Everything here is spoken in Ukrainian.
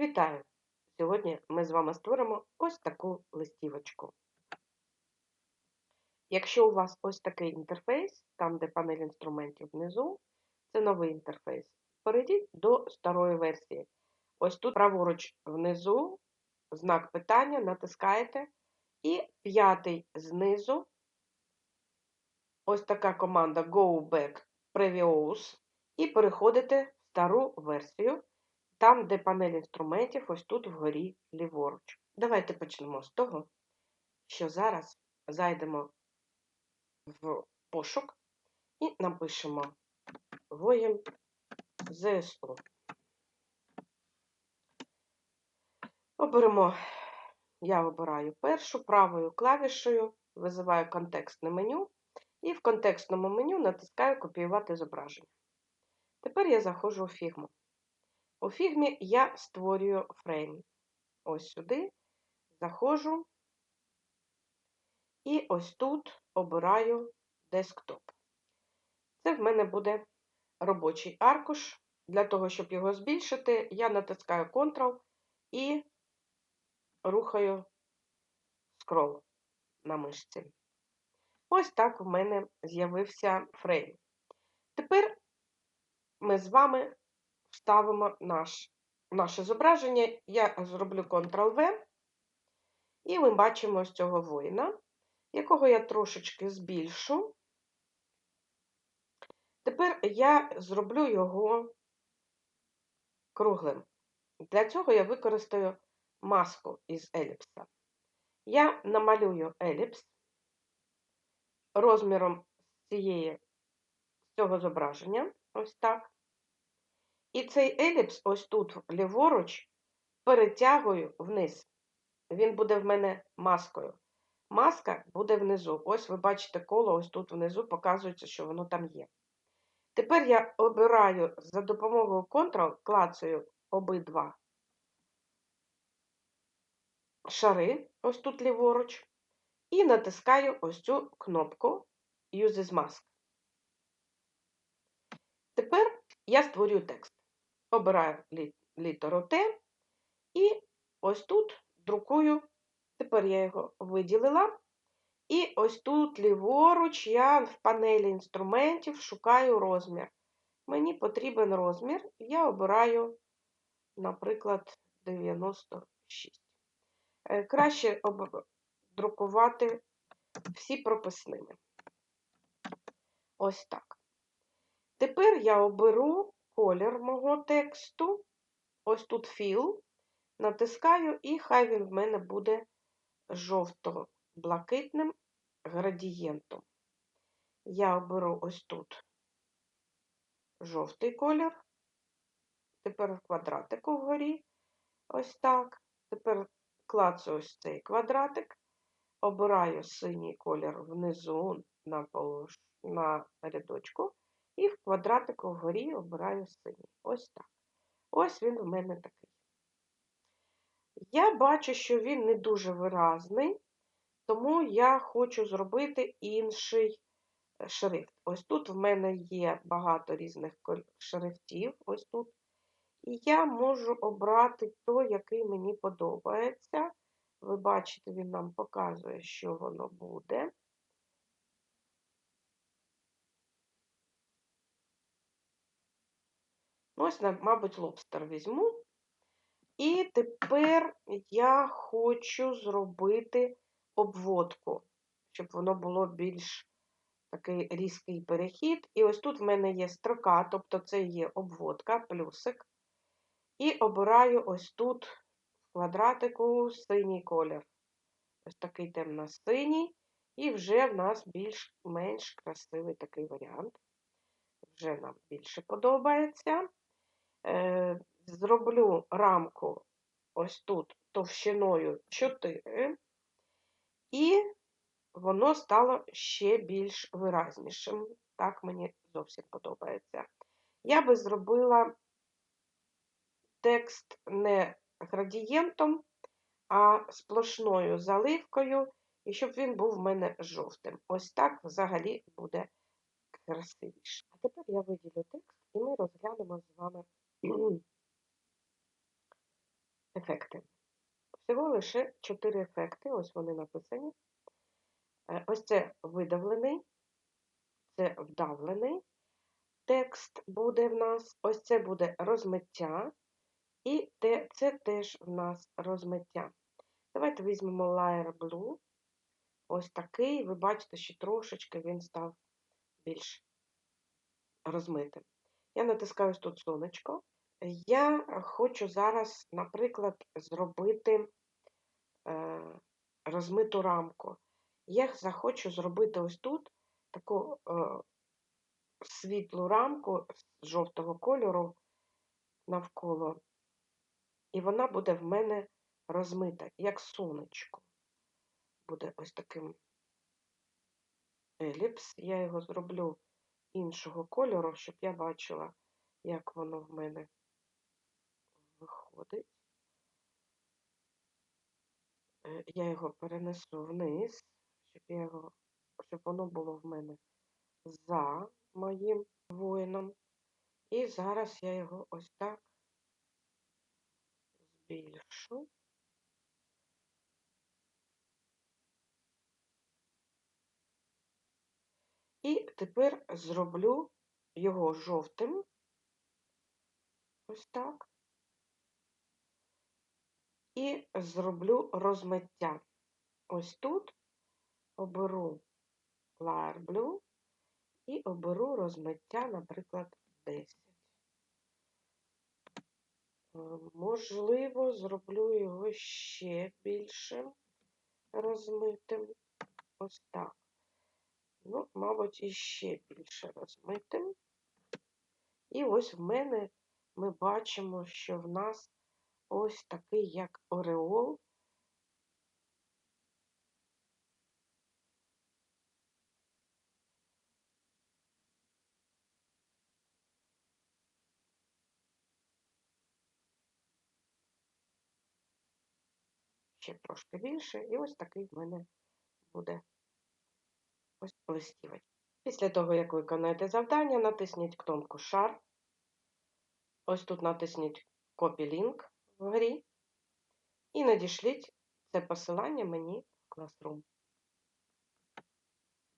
Вітаю! Сьогодні ми з вами створимо ось таку листівочку. Якщо у вас ось такий інтерфейс, там де панель інструментів внизу, це новий інтерфейс. Перейдіть до старої версії. Ось тут праворуч внизу, знак питання, натискаєте, і п'ятий знизу, ось така команда Go Back Previous, і переходите в стару версію. Там, де панель інструментів, ось тут вгорі ліворуч. Давайте почнемо з того, що зараз зайдемо в пошук і напишемо воїн ЗСУ. Оберемо, я обираю першу правою клавішею, визиваю контекстне меню, і в контекстному меню натискаю Копіювати зображення. Тепер я заходжу у фігму. У фігмі я створюю фрейм. Ось сюди заходжу і ось тут обираю десктоп. Це в мене буде робочий аркуш. Для того, щоб його збільшити, я натискаю Ctrl і рухаю скрол на мишці. Ось так в мене з'явився фрейм. Тепер ми з вами вставимо наш, наше зображення. Я зроблю Ctrl-V, і ми бачимо ось цього воїна, якого я трошечки збільшу. Тепер я зроблю його круглим. Для цього я використаю маску із еліпса. Я намалюю еліпс розміром з цього зображення, ось так. І цей еліпс, ось тут ліворуч, перетягую вниз. Він буде в мене маскою. Маска буде внизу. Ось ви бачите коло, ось тут внизу показується, що воно там є. Тепер я обираю за допомогою Ctrl, клацаю обидва шари, ось тут ліворуч, і натискаю ось цю кнопку Use as Mask. Тепер я створюю текст обираю літеру Т і ось тут друкую, тепер я його виділила. І ось тут ліворуч я в панелі інструментів шукаю розмір. Мені потрібен розмір, я обираю, наприклад, 96. Е, краще друкувати всі прописними. Ось так. Тепер я оберу колір мого тексту. Ось тут філ, натискаю, і хай він в мене буде жовто-блакитним градієнтом. Я оберу ось тут жовтий колір. Тепер в квадратику вгорі, ось так. Тепер клацаю ось цей квадратик, обираю синій колір внизу на, на рядочку. Квадратику вгорі обираю синій. Ось так. Ось він в мене такий. Я бачу, що він не дуже виразний, тому я хочу зробити інший е, шрифт. Ось тут в мене є багато різних шрифтів, ось тут. І я можу обрати той, який мені подобається. Ви бачите, він нам показує, що воно буде. Ось, мабуть, лобстер візьму. І тепер я хочу зробити обводку, щоб воно було більш такий різкий перехід. І ось тут в мене є строка, тобто це є обводка, плюсик. І обираю ось тут в квадратику синій колір. Ось такий темно-синій. І вже в нас більш-менш красивий такий варіант. Вже нам більше подобається. Е, зроблю рамку ось тут товщиною 4, і воно стало ще більш виразнішим. Так мені зовсім подобається. Я би зробила текст не градієнтом, а сплошною заливкою, і щоб він був в мене жовтим. Ось так взагалі буде красивіше. А тепер я виділю текст, і ми розглянемо з вами ефекти. Всього лише 4 ефекти, ось вони написані. Е, Ось це видавлений, це вдавлений. Текст буде в нас, ось це буде розмиття, і те- це теж в нас розмиття. Давайте візьмемо Layer Blue. Ось такий. Ви бачите, що трошечки він став більш розмитим. Я натискаю тут сонечко. Я хочу зараз, наприклад, зробити е, розмиту рамку. Я захочу зробити ось тут таку е, світлу рамку з жовтого кольору навколо, і вона буде в мене розмита, як сонечко. Буде ось таким еліпс. Я його зроблю іншого кольору, щоб я бачила, як воно в мене виходить. Е, Я його перенесу вниз, щоб, я його, щоб воно було в мене за моїм воїном. І зараз я його ось так збільшу. І тепер зроблю його жовтим. Ось так. І зроблю розмиття. Ось тут оберу Layer Blue і оберу розмиття, наприклад, 10. Е, Можливо, зроблю його ще більшим розмитим. Ось так. Ну, мабуть, іще більше розмитим. І ось в мене ми бачимо, що в нас ось такий як ореол. Ще трошки більше, і ось такий в мене буде ось листівочка. Після того, як виконаєте завдання, натисніть кнопку Шар. Ось тут натисніть Copy Link в грі. і надішліть це посилання мені в Classroom.